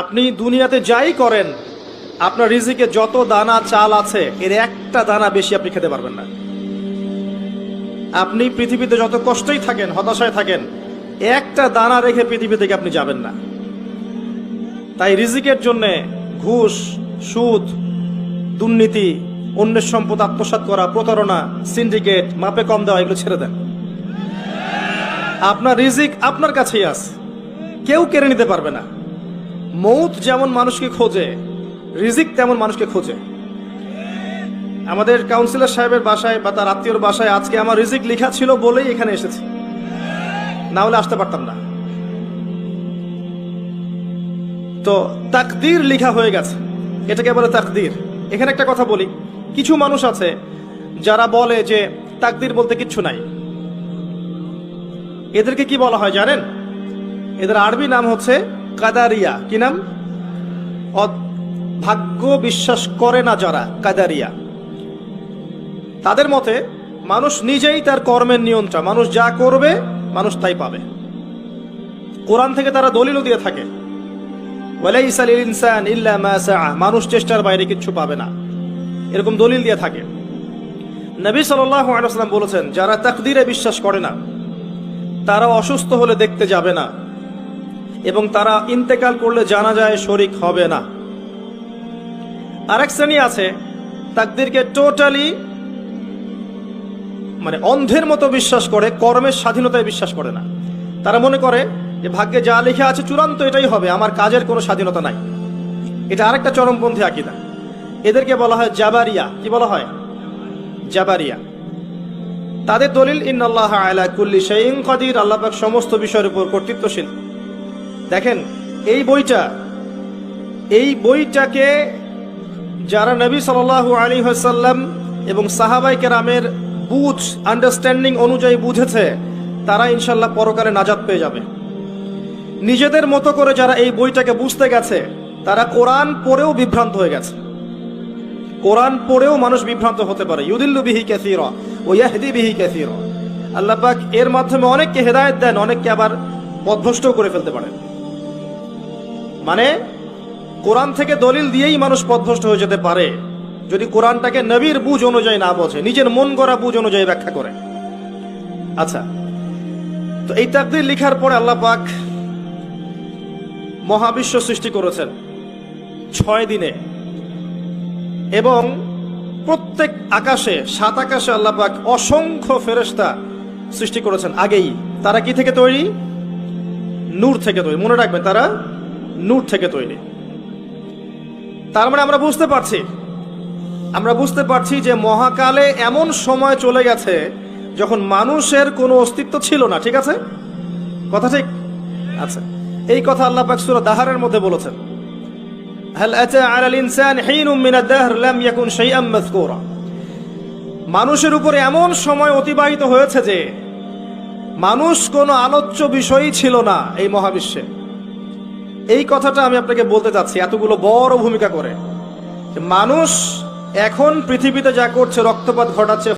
আপনি দুনিয়াতে যাই করেন, আপনার রিজিকে যত দানা চাল আছে, এর একটা দানা বেশি আপনি খেতে পারবেন না। আপনি পৃথিবীতে যত কষ্টই থাকেন, হতাশায় থাকেন, একটা দানা রেখে পৃথিবী থেকে আপনি যাবেন না। তাই রিজিকের জন্য ঘুষ, সুদ, দুর্নীতি, অন্যের সম্পদ আত্মসাৎ করা, প্রতারণা, সিন্ডিকেট, মাপে কম দেওয়া, এগুলো ছেড়ে দেন। আপনার রিজিক আপনার কাছেই আছে, কেউ কেড়ে নিতে পারবে না। মৌত যেমন মানুষকে খোঁজে, রিজিক তেমন মানুষকে খোঁজে। আমাদের কাউন্সিলর সাহেবের বাসায় বা তার আত্মীয়র বাসায় আজকে আমার রিজিক লেখা ছিল বলেই এখানে এসেছি। না হলে আসতে পারতাম না। তো তাকদির লেখা হয়ে গেছে। এটাকে বলে তাকদির। এখানে একটা কথা বলি। কিছু মানুষ আছে যারা বলে যে তাকদির বলতে কিচ্ছু নাই। এদেরকে কি বলা হয় জানেন? এদের আরবি নাম হচ্ছে কাদারিয়া। কি নাম? ভাগ্য বিশ্বাস করে না যারা কাদারিয়া। তাদের মতে মানুষ নিজেই তার কর্মের নিয়ন্ত্রণ, মানুষ যা করবে, মানুষ তাই পাবে। কোরআন থেকে তারা দলিলও দিয়ে থাকে। মানুষ চেষ্টার বাইরে কিচ্ছু পাবে না। এরকম দলিল দিয়ে থাকে। নবী ওয়াসাল্লাম বলেছেন, যারা তাকদীরে বিশ্বাস করে না, তারা অসুস্থ হলে দেখতে যাবে না। এবং তারা ইন্তেকাল করলে জানা যায় শরিক হবে না। আরেক শ্রেণি আছে, তাকদিরকে টোটালি মানে অন্ধের মতো বিশ্বাস করে, কর্মের স্বাধীনতায় বিশ্বাস করে না। তারা মনে করে যে ভাগ্যে যা লেখা আছে চূড়ান্ত এটাই হবে, আমার কাজের কোনো স্বাধীনতা নাই। এটা আরেকটা চরমপন্থী আকিদা। এদেরকে বলা হয় জাবারিয়া। কি বলা হয়? জাবারিয়া। তাদের দলিল, ইন্নাল্লাহ আলা কুল্লি শাইইন কাদির। আল্লাহ সমস্ত বিষয়ের উপর কর্তৃত্বশীল। দেখেন, এই বইটা, এই বইটাকে যারা নবী সাল্লাল্লাহু আলাইহি ওয়াসাল্লাম এবং সাহাবাই কেরামের বুঝ আন্ডারস্ট্যান্ডিং অনুযায়ী বুঝেছে, তারা ইনশাল্লাহ পরকালে নাজাদ পেয়ে যাবে। নিজেদের মতো করে যারা এই বইটাকে বুঝতে গেছে, তারা কোরআন পড়েও বিভ্রান্ত হয়ে গেছে। কোরআন পড়েও মানুষ বিভ্রান্ত হতে পারে। ইউদিল্লু বিহি কাসীরা ও ইয়াহদি বিহি কাসীরা। আল্লাহ পাক এর মাধ্যমে অনেককে হেদায়েত দেন, অনেককে আবার পথভ্রষ্ট করে ফেলতে পারেন। মানে কোরআন থেকে দলিল দিয়েই মানুষ পথভ্রষ্ট হয়ে যেতে পারে। যদি কোরআনটাকে নবীর বুঝ অনুযায়ী না বোঝে, নিজের মন গড়া বুঝ অনুযায়ী ব্যাখ্যা করে। আচ্ছা তো এই তাকদির লিখার পরে আল্লাহ পাক মহাবিশ্ব সৃষ্টি করেছেন ছয় দিনে। এবং প্রত্যেক আকাশে, সাত আকাশে আল্লাহ পাক অসংখ্য ফেরেশতা সৃষ্টি করেছেন আগেই। তারা কি থেকে তৈরি? নূর থেকে তৈরি। মনে রাখবেন, তারা নূর থেকে তৈরি। তার মানে আমরা বুঝতে পারছি, আমরা বুঝতে পারছি যে মহাকালে এমন সময় চলে গেছে যখন মানুষের কোনো অস্তিত্ব ছিল না, ঠিক আছে? কথা ঠিক? আচ্ছা এই কথা আল্লাহ পাকসুর দাহারের মধ্যে বলেছেন। মানুষের উপরে এমন সময় অতিবাহিত হয়েছে যে মানুষ কোনো আলোচ্য বিষয়ই ছিল না এই মহাবিশ্বে। এই কথাটা আমি আপনাকে বলতে চাচ্ছি, এতগুলো বড় ভূমিকা করে। মানুষ এখন পৃথিবীতে যা করছে, রক্তপাত ঘটাচ্ছে